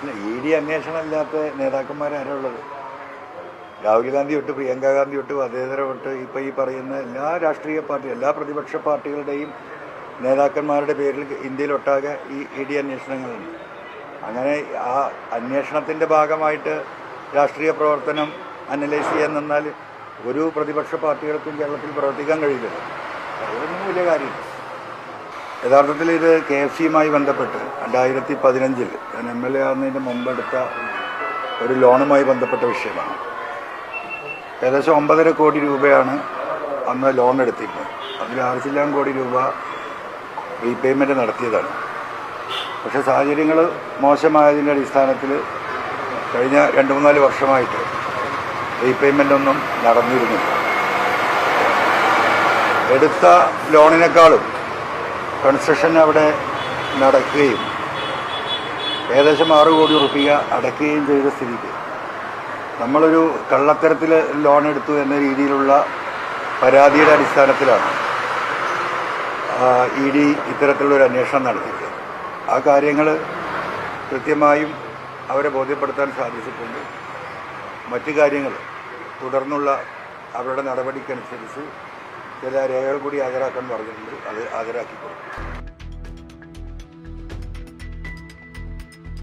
ഇല്ല E D അന്വേഷണം ഇല്ലാത്ത നേതാക്കന്മാരാരാ ഉള്ളത്. രാഹുൽ ഗാന്ധി തൊട്ട് പ്രിയങ്ക ഗാന്ധി തൊട്ട് അതേതര തൊട്ട് ഇപ്പം ഈ പറയുന്ന എല്ലാ രാഷ്ട്രീയ പാർട്ടി എല്ലാ പ്രതിപക്ഷ പാർട്ടികളുടെയും നേതാക്കന്മാരുടെ പേരിൽ ഇന്ത്യയിലൊട്ടാകെ ഈ ഇ ഡി അന്വേഷണങ്ങളുണ്ട്. അങ്ങനെ ആ അന്വേഷണത്തിന്റെ ഭാഗമായിട്ട് രാഷ്ട്രീയ പ്രവർത്തനം അനലൈസ് ചെയ്യാൻ നിന്നാൽ ഒരു പ്രതിപക്ഷ പാർട്ടികൾക്കും കേരളത്തിൽ പ്രവർത്തിക്കാൻ കഴിയില്ല. അതൊന്നും വലിയ കാര്യമില്ല. യഥാർത്ഥത്തിൽ ഇത് കെ എഫ് സിയുമായി ബന്ധപ്പെട്ട് രണ്ടായിരത്തി പതിനഞ്ചിൽ ഞാൻ എം എൽ എ ആകുന്നതിന് മുമ്പെടുത്ത ഒരു ലോണുമായി ബന്ധപ്പെട്ട വിഷയമാണ്. ഏകദേശം ഒമ്പതര കോടി രൂപയാണ് അന്ന് ലോൺ എടുത്തിരുന്നത്. അതിൽ ആറ് കോടി രൂപ റീപേയ്മെന്റ് നടത്തിയതാണ്. പക്ഷേ സാഹചര്യങ്ങൾ മോശമായതിന്റെ അടിസ്ഥാനത്തിൽ കഴിഞ്ഞ രണ്ട് മൂന്നാൽ വർഷമായിട്ട് റീപേയ്മെന്റ് ഒന്നും നടന്നിരുന്നില്ല. എടുത്ത ലോണിനേക്കാളും കൺസ്ട്രക്ഷൻ അവിടെ നടക്കുകയും ഏകദേശം ആറ് കോടി റുപ്യ അടയ്ക്കുകയും ചെയ്ത സ്ഥിതിക്ക്. നമ്മളൊരു കള്ളത്തരത്തിൽ ലോൺ എടുത്തു എന്ന രീതിയിലുള്ള പരാതിയുടെ അടിസ്ഥാനത്തിലാണ് ഇ ഡി ഇത്തരത്തിലുള്ളൊരു അന്വേഷണം നടത്തിയത് ആ കാര്യങ്ങൾ കൃത്യമായും അവരെ ബോധ്യപ്പെടുത്താൻ സാധിച്ചിട്ടുണ്ട്. മറ്റു കാര്യങ്ങൾ തുടർന്നുള്ള അവരുടെ നടപടിക്കനുസരിച്ച് ചില രേഖകൾ കൂടി ഹാജരാക്കാൻ പറഞ്ഞിട്ടുണ്ട്. അത് ഹാജരാക്കി കൊടുക്കും.